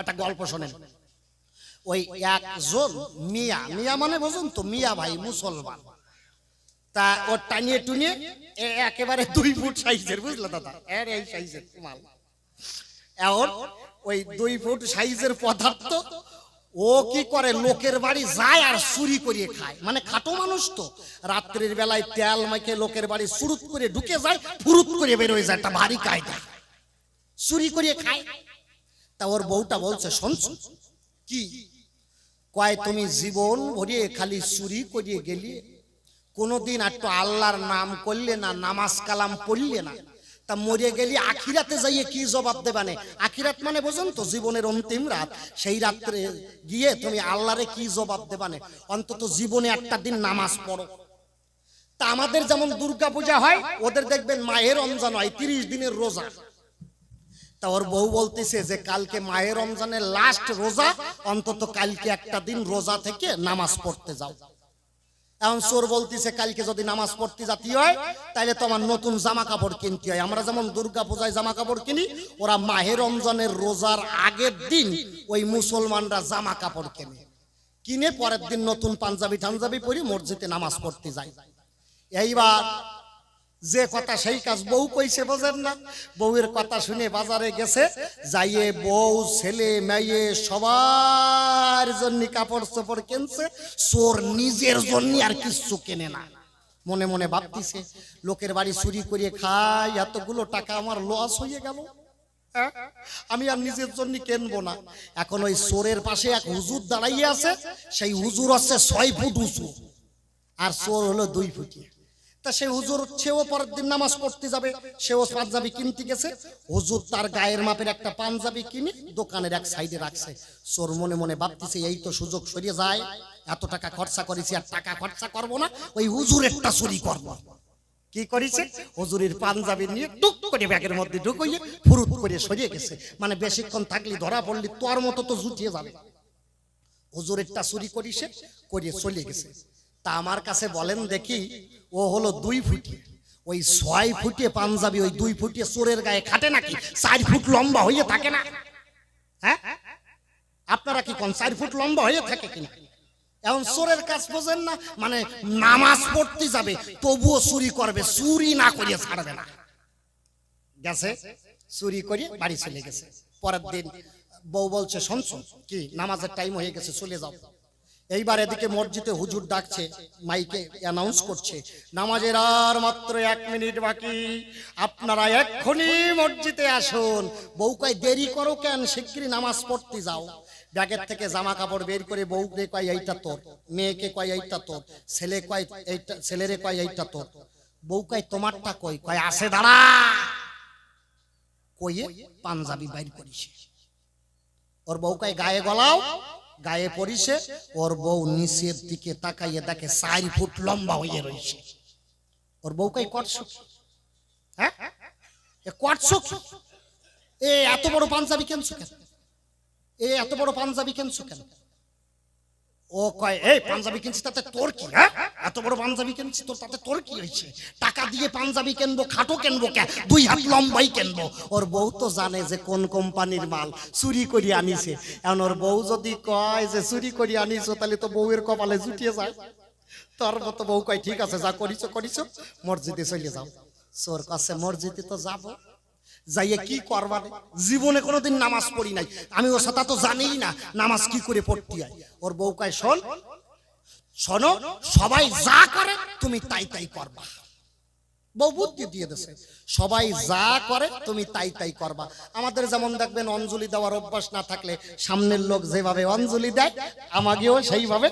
একটা গল্প শোনেন। ওই একজন মিয়া মিয়া মানে বোঝুন তো, মিয়া ভাই মুসলমান। তা ও টানিয়ে টুনিয়ে একেবারে দুই ফুট সাইজের, বুঝলে দাদা? এর এই সাইজের মাল এখন ওই দুই ফুট সাইজের পদার্থ, ও কি করে লোকের বাড়ি যায় আর চুরি করিয়ে খায়? মানে খাটো মানুষ তো। রাত্রির বেলায় তেল মাখে লোকের বাড়ি সুরুত করে ঢুকে যায়, ফুরুত করে বেরোয় যায় একটা ভারী কায়দা। চুরি করিয়ে খায়। তা ওর বউটা বলছে শুনছো কি? কয়, তুমি জীবন ভরিয়ে খালি চুরি করিয়ে গেলি? কোনোদিন একটু আল্লাহর নাম করলে না, নামাজ কালাম পড়লে না। তা মরে গেলি, আখিরাতে যাইয়ে কি জবাব দেবানে আখিরাত মানে বোঝেন তো, জীবনের অন্তিম রাত। সেই রাত্রে গিয়ে তুমি আল্লাহরে কি জবাব দেবানে অন্তত জীবনে একটা দিন নামাজ পড়ো। তা আমাদের যেমন দুর্গা পূজা হয়, ওদের দেখবেন মায়ের রমজান হয়, তিরিশ দিনের রোজা। তা ওর বউ বলতেছে যে কালকে মায়ের রমজানের লাস্ট রোজা, অন্তত কালকে একটা দিন রোজা থেকে নামাজ পড়তে যাও। এখন চোর বলতেছে, কালকে যদি নামাজ পড়তে জাতি হয় তাহলে তোমার নতুন জামা কাপড় কিনতে হয়। আমরা যেমন দুর্গা পূজায় জামা কাপড় কিনি, ওরা মাহের রমজানের রোজার আগের দিন ওই মুসলমানরা জামা কাপড় কেনে। কিনে পরের দিন নতুন পাঞ্জাবি টাঞ্জাবি পরি মসজিদে নামাজ পড়তে যায়। এইবার যে কথা সেই কাজ বউ কইছে, বোঝেন না? বউয়ের কথা শুনে বাজারে গেছে, যাইয়ে বউ, ছেলে, মেয়ে সবার জন্য কাপড় চোপড় কিনছে, চোর নিজের জন্য আর কিছু কেনে না। মনে মনে ভাবতিছে, লোকের বাড়ি চুরি করিয়ে খাই, এতগুলো টাকা আমার লস হয়ে গেল। হ্যাঁ? আমি আর নিজের জন্য কিনবো না। এখন ওই চোরের পাশে এক হুজুর দাঁড়াইয়ে আছে, সেই হুজুর হচ্ছে ছয় ফুট উঁচু। আর চোর হলো দুই ফুটিয়ে। তা সে হুজুর সেও পরের দিন নামাজ পড়তে যাবে, সেও পাঞ্জাবি কিনতে গেছে। হুজুর তার গায়ের মাপের একটা পাঞ্জাবি কিনে দোকানের এক সাইডে রাখছে। চোর মনে মনে ভাবতেছে, এই তো সুযোগ সরিয়ে যায়, এত টাকা খরচা করেছি আর টাকা খরচা করব না, ওই হুজুরেরটা চুরি করব। কি করেছে? হুজুরের পাঞ্জাবি নিয়ে টুক করে ব্যাগের মধ্যে ঢুকিয়ে ফুরুত করে সরিয়ে গেছে। মানে বেশিক্ষণ থাকলে ধরা পড়লি তোর মতো তো জুটিয়ে যাবে। হুজুরেরটা চুরি করিছে, করিয়ে চলে গেছে। তা আমার কাছে বলেন দেখি, ও হলো দুই ফুটি। ওই ছয় ফুটে পাঞ্জাবি, ওই দুই ফুটে চোরের গায়ে খাটে নাকি? চার ফুট লম্বা হয়ে থাকে না। হ্যাঁ? আপনারা কি কোন চার ফুট লম্বা হয়ে থাকে কিনা? এখন চোরের কাজ বোঝেন না মানে নামাজ পড়তে যাবে, তবুও চুরি করবে, চুরি না করিয়ে ছাড়বে না। গেছে? চুরি করে বাড়ি চলে গেছে। পরের দিন বউ বলছে শুনছো কি নামাজের টাইম হয়ে গেছে, চলে যাও। এইবার এদিকে মসজিদে হুজুর ডাকছে, মাইকে অ্যানাউন্স করছে, নামাজের আর মাত্র এক মিনিট বাকি। আপনারা এক্ষুনি মসজিদে আসুন। বউ কয়, দেরি করো কেন? শিগগিরই নামাজ পড়তে যাও। ব্যাগের থেকে জামা কাপড় বের করে বউকে কয়, এইটা তোর। মেয়েকে কয়, এইটা তোর। ছেলে কয়, এইটা ছেলেরে কয়, এইটা তোর। বউ কয়, তোমারটা কই? কয় আসে দাঁড়া! কইয়ে পাঞ্জাবি বাইর করিছে। ওর বউ কয়, গায়ে গলাও গায়ে পরিছে, ওর বউ নিচের দিকে তাকাইয়ে দেখে চার ফুট লম্বা হয়ে রয়েছে ওর বউ কাই? হ্যাঁ? এ এত বড় পাঞ্জাবি কেনছো কেন? এ এত বড় পাঞ্জাবি কেনছো কেন? ও কয়, এই পাঞ্জাবি কিনছি, তাতে তোর কি হ্যাঁ? এত বড় পাঞ্জাবি কিনছি, তোর, তাতে তোর কি হয়েছে? টাকা দিয়ে পাঞ্জাবি কিনবো, খাটো কিনবো কে? দুই হাত লম্বাই কিনবো। ওর বউ তো জানে যে কোন কোম্পানির মাল চুরি করে আনিছে। এখন ওর বউ যদি কয় যে চুরি করে আনিছো, তাহলে তো বউয়ের কপালে জুটিয়ে যায়। তোর মতো বউ কয়, ঠিক আছে, যা করিছো করিছো, মসজিদে চলে যাও। চোর কাছে মসজিদে তো যাব। কি জীবনে কোনোদিন নামাজ পড়ি নাই। আমি ওর সাথে তো না, নামাজ কি করে পড়তে ওর বউ কয়, শোন, শোনো, সবাই যা করে, তুমি তাই তাই করবা। বুদ্ধি সবাই যা করে, তুমি তাই তাই করবা। আমাদের যেমন দেখবেন অঞ্জলি দেওয়ার অভ্যাস না থাকলে সামনের লোক যেভাবে অঞ্জলি দেয়, আমাকেও সেইভাবে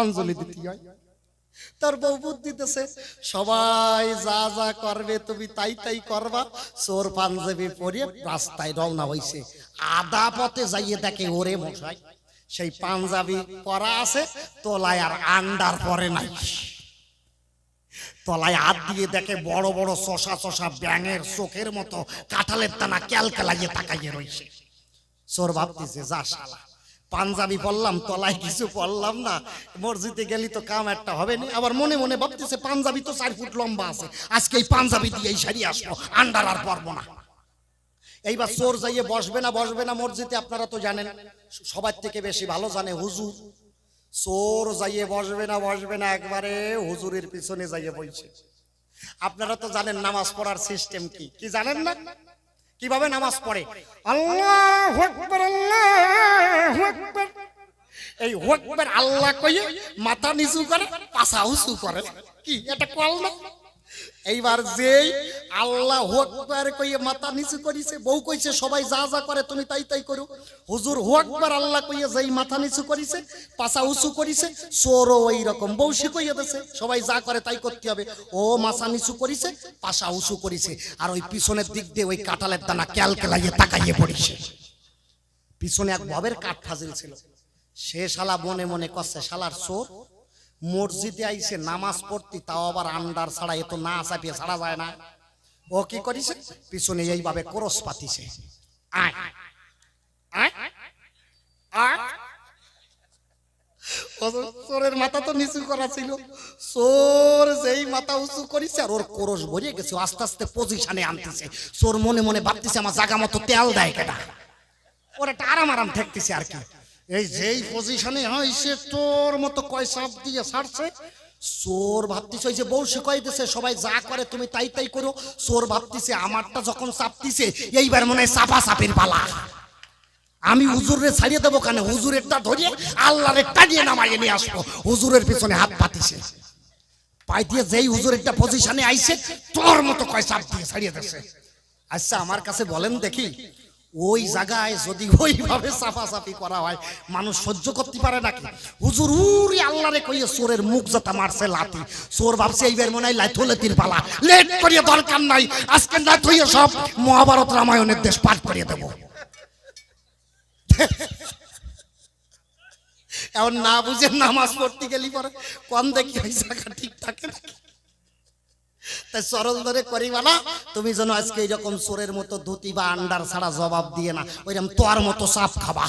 অঞ্জলি দিতে হয়। তার বউ বুদ্ধি দিতেছে, সবাই যা যা করবে তুমি তাই তাই করবা। চোর পাঞ্জাবি পরে রাস্তায় রওনা হইছে। আদা পথে যাইয়ে দেখে, ওরে মশাই, সেই পাঞ্জাবি পরা আছে, তোলায় আর আন্ডার পরে নাই। তলায় হাত দিয়ে দেখে বড় বড় চষা চষা ব্যাঙের চোখের মতো কাঁঠালের টানা ক্যালকেলাইয়ে তাকাইয়ে রয়েছে চোর ভাবতেছে, যা শালা পাঞ্জাবি পরলাম, তলায় কিছু পরলাম না। মসজিদে গেলি তো কাম একটা হবে না। আবার মনে মনে ভাবতেছে, পাঞ্জাবি তো চার ফুট লম্বা আছে। আজকে এই পাঞ্জাবি দিয়ে এই সারি আসব, আন্ডার আর পরবো না। এইবার চোর যাইয়ে বসবে না বসবে না মসজিদে, আপনারা তো জানেন, সবার থেকে বেশি ভালো জানে হুজুর। চোর যাইয়ে বসবে না বসবে না, একবারে হুজুরের পিছনে যাইয়ে বইছে। আপনারা তো জানেন নামাজ পড়ার সিস্টেম কি। কি জানেন না? কীভাবে নামাজ পড়ে? আল্লাহ এই আকবার আল্লাহ কইয়ে মাথা নিচু করে, পাছা উঁচু করে। কি, এটা কল না? এইবার যেই আল্লাহ আকবার কইয়ে মাথা নিচু করিছে, বউ কইছে, সবাই যা যা করে তুমি তাই তাই করো। হুজুর আকবার আল্লাহ কইয়ে যেই মাথা নিচু করিছে, পাছা উঁচু করিছে, চোরও ওই রকম বউ শিখাইয়া দিছে। সবাই যা করে তাই করতে হবে। ও মাথা নিচু করিছে পাশা উঁচু করিছে, আর ওই পিছনের দিক দিয়ে ওই কাঁঠালের দানা ক্যালকেলাইয়ে তাকাইয়ে পড়িছে। পিছনে এক ভবের কাঠ ফাজিল ছিল। সে শালা মনে মনে করছে, শালার চোর, মসজিদে আইসে নামাজ পড়তি, তাও আবার আন্ডার ছাড়া এত না চাপিয়ে ছাড়া যায় না। ও কি করিছে? পিছনে এইভাবে করস পাতিছে। মাথা তো নিচু করা ছিল। চোর যেই মাথা উঁচু আর ওর কোরস গেছে আস্তে আস্তে চোর মনে মনে ভাবতেছে, আমার জায়গা মতো দেয় আরাম আরাম আর কি। এই যেই পজিশনে হয়েছে তোর মতো কয় সাপ দিয়ে ছাড়ছে? চোর ভাবতিছে, ওই যে বউ শিখাইতেছে সবাই যা করে তুমি তাই তাই করো। চোর ভাবতিছে, আমারটা যখন চাপতিছে এইবার মনে হয় চাপা চাপের পালা। আমি হুজুরে ছাড়িয়ে দেবো কেন, হুজুরেরটা ধরিয়ে আল্লাহরে টানিয়ে নামাইয়ে নিয়ে আসব। হুজুরের পিছনে হাত পাতিছে পাই দিয়ে যেই হুজুর একটা পজিশনে আইছে, তোর মতো কয় চাপ দিয়ে ছাড়িয়ে দিচ্ছে আচ্ছা আমার কাছে বলেন দেখি ওই জায়গায় যদি ওইভাবে সাফাসাফি করা হয়, মানুষ সহ্য করতে পারে নাকি? হুজুর, উরি আল্লাহরে কইয়ে চোরের মুখ যাতা মারছে লাতি চোর ভাবছে এইবার মনে হয় লাইথলেতির পালা। লেট করিয়ে দরকার নাই, আজকে লাইথ হইয়ে সব মহাভারত রামায়ণের দেশ পাঠ করিয়ে দেবো। এখন না বুঝে নামাজ পড়তে গেলি পরে, কম দেখি ওই জায়গা ঠিক থাকে নাকি? তাই সরল ধরে করিবা না তুমি যেন আজকে এইরকম সোরের মতো ধুতি বা আন্ডার ছাড়া জবাব দিয়ে না, ওইরকম তোর মতো সাপ খাবা।